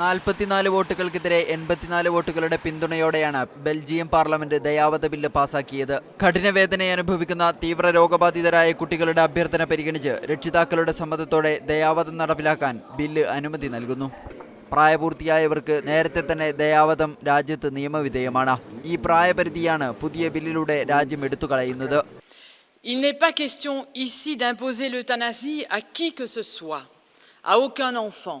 നാൽപ്പത്തിനാല് വോട്ടുകൾക്കെതിരെ എൺപത്തിനാല് വോട്ടുകളുടെ പിന്തുണയോടെയാണ് ബെൽജിയം പാർലമെന്റ് ദയാവത ബില്ല് പാസാക്കിയത്. കഠിനവേദന അനുഭവിക്കുന്ന തീവ്ര രോഗബാധിതരായ കുട്ടികളുടെ അഭ്യർത്ഥന പരിഗണിച്ച് രക്ഷിതാക്കളുടെ സമ്മതത്തോടെ ദയാവതം നടപ്പിലാക്കാൻ ബില്ല് അനുമതി നൽകുന്നു. പ്രായപൂർത്തിയായവർക്ക് നേരത്തെ തന്നെ ദയാവതം രാജ്യത്ത് നിയമവിധേയമാണ്. ഈ പ്രായപരിധിയാണ് പുതിയ ബില്ലിലൂടെ രാജ്യം എടുത്തുകളയുന്നത്. Il n'est pas question ici d'imposer l'euthanasie à qui que ce soit, à aucun enfant,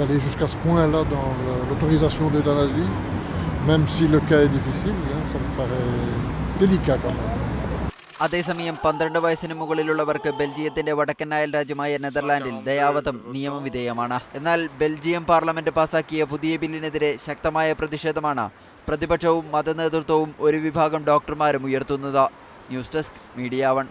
d'aller jusqu'à ce point-là dans l'autorisation d'euthanasie, même si le cas est difficile, hein, ça me paraît délicat quand même. അതേസമയം പന്ത്രണ്ട് വയസ്സിന് മുകളിലുള്ളവർക്ക് ബെൽജിയത്തിന്റെ വടക്കൻ അയൽ രാജ്യമായ നെതർലാൻഡിൽ ദയാവധം നിയമവിധേയമാണ് എന്നാൽ Belgium parliament പാസാക്കിയ പുതിയ ബില്ലിനെതിരെ ശക്തമായ പ്രതിഷേധമാണ് പ്രതിപക്ഷവും മതനേതൃത്വവും ഒരു വിഭാഗം ഡോക്ടർമാരും ഉയർത്തുന്നത്. News desk media one.